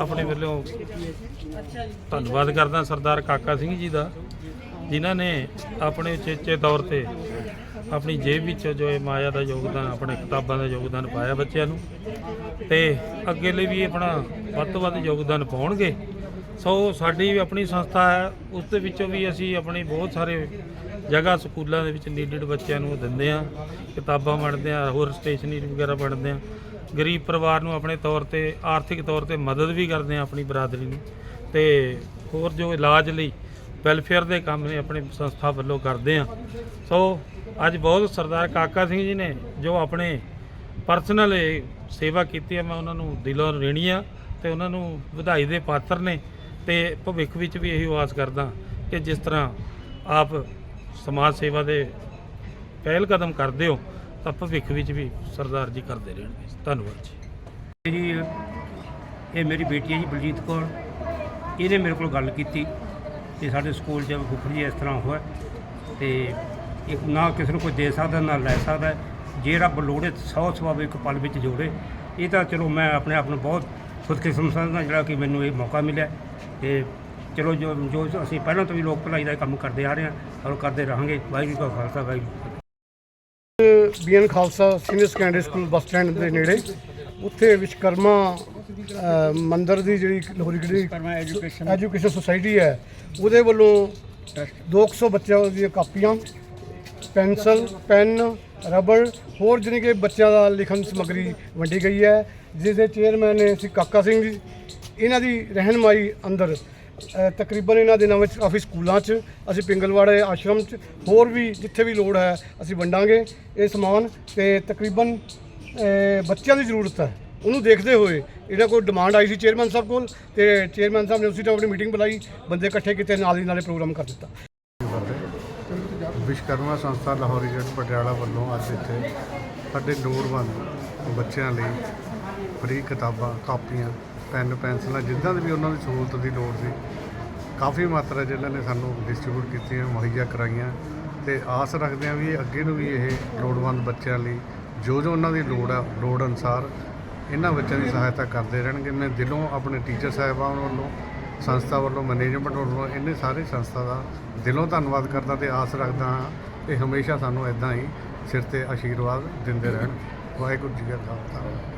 ਆਪਣੇ ਵੱਲੋਂ ਧੰਨਵਾਦ ਕਰਦਾ ਸਰਦਾਰ ਕਾਕਾ ਸਿੰਘ ਜੀ ਦਾ, ਜਿਨ੍ਹਾਂ ਨੇ ਆਪਣੇ ਉਚੇਚੇ ਤੌਰ ਤੇ ਆਪਣੀ ਜੇਬ ਵਿੱਚ ਜੋ ਇਹ ਮਾਇਆ ਦਾ ਯੋਗਦਾਨ, ਆਪਣੇ ਕਿਤਾਬਾਂ ਦਾ ਯੋਗਦਾਨ ਪਾਇਆ ਬੱਚਿਆਂ ਨੂੰ। ਤੇ ਅੱਗੇ ਲਈ ਵੀ ਆਪਣਾ ਵੱਧ ਤੋਂ ਵੱਧ ਯੋਗਦਾਨ ਪਾਉਣਗੇ। ਸੋ ਸਾਡੀ ਵੀ ਆਪਣੀ ਸੰਸਥਾ ਹੈ, ਉਸ ਦੇ ਵਿੱਚੋਂ ਵੀ ਅਸੀਂ ਆਪਣੀ ਬਹੁਤ ਸਾਰੇ ਜਗ੍ਹਾ ਸਕੂਲਾਂ ਦੇ ਵਿੱਚ ਨੀਡਡ ਬੱਚਿਆਂ ਨੂੰ ਦਿੰਦੇ ਆ ਕਿਤਾਬਾਂ ਵੰਡਦੇ ਆ ਹੋਰ ਸਟੇਸ਼ਨਰੀ ਵਗੈਰਾ ਵੰਡਦੇ ਆ ਗਰੀਬ ਪਰਿਵਾਰ ਨੂੰ ਆਪਣੇ ਤੌਰ ਤੇ, ਆਰਥਿਕ ਤੌਰ ਤੇ ਮਦਦ ਵੀ ਕਰਦੇ ਆ ਆਪਣੀ ਬਰਾਦਰੀ ਨੂੰ। ਤੇ ਹੋਰ ਜੋ ਇਲਾਜ ਲਈ ਵੈਲਫੇਅਰ ਦੇ ਕੰਮ ਨੇ ਆਪਣੀ ਸੰਸਥਾ ਵੱਲੋਂ ਕਰਦੇ ਆ। ਸੋ ਅੱਜ ਬਹੁਤ ਸਰਦਾਰ ਕਾਕਾ ਸਿੰਘ ਜੀ ਨੇ ਜੋ ਆਪਣੇ ਪਰਸਨਲ ਸੇਵਾ ਕੀਤੀ ਹੈ ਮੈਂ ਉਹਨਾਂ ਨੂੰ ਦਿਲੋਂ ਰਹਿਣੀ ਆ ਤੇ ਉਹਨਾਂ ਨੂੰ ਵਧਾਈ ਦੇ ਪਾਤਰ ਨੇ ਤੇ ਭਵਿੱਖ ਵਿੱਚ ਵੀ ਇਹੀ ਆਸ ਕਰਦਾ ਕਿ ਜਿਸ ਤਰ੍ਹਾਂ ਆਪ ਸਮਾਜ ਸੇਵਾ ਦੇ ਪਹਿਲ ਕਦਮ ਕਰਦੇ ਹੋ ਤਾਂ ਭਵਿੱਖ ਵਿੱਚ ਵੀ ਸਰਦਾਰ ਜੀ ਕਰਦੇ ਰਹਿਣਗੇ। ਧੰਨਵਾਦ ਜੀ। ਜੀ, ਇਹ ਮੇਰੀ ਬੇਟੀ ਹੈ ਜੀ, ਬਲਜੀਤ ਕੌਰ। ਇਹਨੇ ਮੇਰੇ ਕੋਲ ਗੱਲ ਕੀਤੀ ਕਿ ਸਾਡੇ ਸਕੂਲ 'ਚ ਫੁੱਫੜ ਜੀ ਇਸ ਤਰ੍ਹਾਂ ਹੋਇਆ ਤੇ ਇੱਕ ਨਾ ਕਿਸੇ ਨੂੰ ਕੋਈ ਦੇ ਸਕਦਾ, ਨਾ ਲੈ ਸਕਦਾ। ਜੇ ਰੱਬ ਲੋੜੇ 100 ਸਵਾਬ ਇੱਕ ਪਲ ਵਿੱਚ ਜੋੜੇ, ਇਹ ਤਾਂ ਚਲੋ ਮੈਂ ਆਪਣੇ ਆਪ ਨੂੰ ਬਹੁਤ ਖੁਦਕਿਸਮ ਸਮਝਦਾ, ਜਿਹੜਾ ਕਿ ਮੈਨੂੰ ਇਹ ਮੌਕਾ ਮਿਲਿਆ। ਤੇ ਚਲੋ ਜੋ ਜੋ ਅਸੀਂ ਪਹਿਲਾਂ ਤੋਂ ਵੀ ਲੋਕ ਭਲਾਈ ਦਾ ਕੰਮ ਕਰਦੇ ਆ ਰਹੇ ਹਾਂ ਔਰ ਕਰਦੇ ਰਹਾਂਗੇ। ਵਾਹਿਗੁਰੂ ਜੀ ਕਾ Khalsa, Waheguru BN Khalsa senior secondary school bus stand ਦੇ ਨੇੜੇ। ਉੱਥੇ ਵਿਸ਼ਕਰਮਾ ਅ, ਮੰਦਿਰ ਦੀ ਜਿਹੜੀ ਲੋਹਰੀ ਜਿਹੜੀ ਐਜੂਕੇਸ਼ਨ। ਸੁਸਾਇਟੀ ਹੈ ਉਹਦੇ ਵੱਲੋਂ 200 ਬੱਚਿਆਂ ਦੀਆਂ ਕਾਪੀਆਂ ਪੈਨਸਲ ਪੈਨ ਰਬੜ ਹੋਰ ਜਿਹੜੀ ਕਿ ਬੱਚਿਆਂ ਦਾ ਲਿਖਣ ਸਮੱਗਰੀ ਵੰਡੀ ਗਈ ਹੈ। ਜਿਸ ਦੇ ਚੇਅਰਮੈਨ ਨੇ ਸੀ ਕਾਕਾ ਸਿੰਘ ਜੀ ਇਹਨਾਂ ਦੀ ਰਹਿਨਮਾਈ ਅੰਦਰ ਤਕਰੀਬਨ ਇਹਨਾਂ ਦਿਨਾਂ ਵਿੱਚ ਕਾਫੀ ਸਕੂਲਾਂ 'ਚ, ਅਸੀਂ ਪਿੰਗਲਵਾੜੇ ਆਸ਼ਰਮ 'ਚ, ਹੋਰ ਵੀ ਜਿੱਥੇ ਵੀ ਲੋੜ ਹੈ, ਅਸੀਂ ਵੰਡਾਂਗੇ ਇਹ ਸਮਾਨ ਤੇ ਤਕਰੀਬਨ ਬੱਚਿਆਂ ਦੀ ਜ਼ਰੂਰਤ ਹੈ। ਉਹਨੂੰ ਦੇਖਦੇ ਹੋਏ ਇਹਨਾਂ ਕੋਲ ਡਿਮਾਂਡ ਆਈ ਸੀ ਚੇਅਰਮੈਨ ਸਾਹਿਬ ਕੋਲ ਤੇ ਚੇਅਰਮੈਨ ਸਾਹਿਬ ਨੇ ਉਸੇ ਟਾਈਮ ਆਪਣੀ ਮੀਟਿੰਗ ਬੁਲਾਈ, ਬੰਦੇ ਇਕੱਠੇ ਕੀਤੇ, ਨਾਲ ਹੀ ਨਾਲੇ ਪ੍ਰੋਗਰਾਮ ਕਰ ਦਿੱਤਾ। ਵਿਸ਼ਕਰਮਾ ਸੰਸਥਾ ਲਾਹੌਰੀ ਜੱਟ ਪਟਿਆਲਾ ਵੱਲੋਂ ਅੱਜ ਇੱਥੇ ਸਾਡੇ ਲੋੜਵੰਦ ਬੱਚਿਆਂ ਲਈ ਫ੍ਰੀ ਕਿਤਾਬਾਂ, ਕਾਪੀਆਂ ਪੈਨ, ਪੈਨਸਲਾਂ, ਜਿੱਦਾਂ ਦੀ ਵੀ ਉਹਨਾਂ ਦੀ ਸਹੂਲਤ ਦੀ ਲੋੜ ਸੀ, ਕਾਫੀ ਮਾਤਰਾ 'ਚ ਨੇ ਸਾਨੂੰ ਡਿਸਟ੍ਰੀਬਿਊਟ ਕੀਤੀਆਂ, ਮੁਹੱਈਆ ਕਰਾਈਆਂ ਤੇ ਆਸ ਰੱਖਦੇ ਹਾਂ ਵੀ ਇਹ ਅੱਗੇ ਨੂੰ ਵੀ ਇਹ ਲੋੜਵੰਦ ਬੱਚਿਆਂ ਲਈ ਜੋ ਜੋ ਉਹਨਾਂ ਦੀ ਲੋੜ ਆ, ਲੋੜ ਅਨੁਸਾਰ ਇਹਨਾਂ ਬੱਚਿਆਂ ਦੀ ਸਹਾਇਤਾ ਕਰਦੇ ਰਹਿਣਗੇ। ਮੈਂ ਦਿਲੋਂ ਆਪਣੇ ਟੀਚਰ ਸਾਹਿਬਾਨ ਵੱਲੋਂ, ਸੰਸਥਾ ਵੱਲੋਂ ਮੈਨੇਜਮੈਂਟ ਵੱਲੋਂ ਇਹਨੇ ਸਾਰੇ ਸੰਸਥਾ ਦਾ ਦਿਲੋਂ ਧੰਨਵਾਦ ਕਰਦਾ ਤੇ ਆਸ ਰੱਖਦਾ ਹਾਂ ਇਹ ਹਮੇਸ਼ਾ ਸਾਨੂੰ ਇਦਾਂ ਹੀ ਸਿਰ ਤੇ ਆਸ਼ੀਰਵਾਦ ਦਿੰਦੇ ਰਹਿਣ। ਵਾਹਿਗੁਰੂ ਜੀ ਦਾ ਖਾਲਸਾ।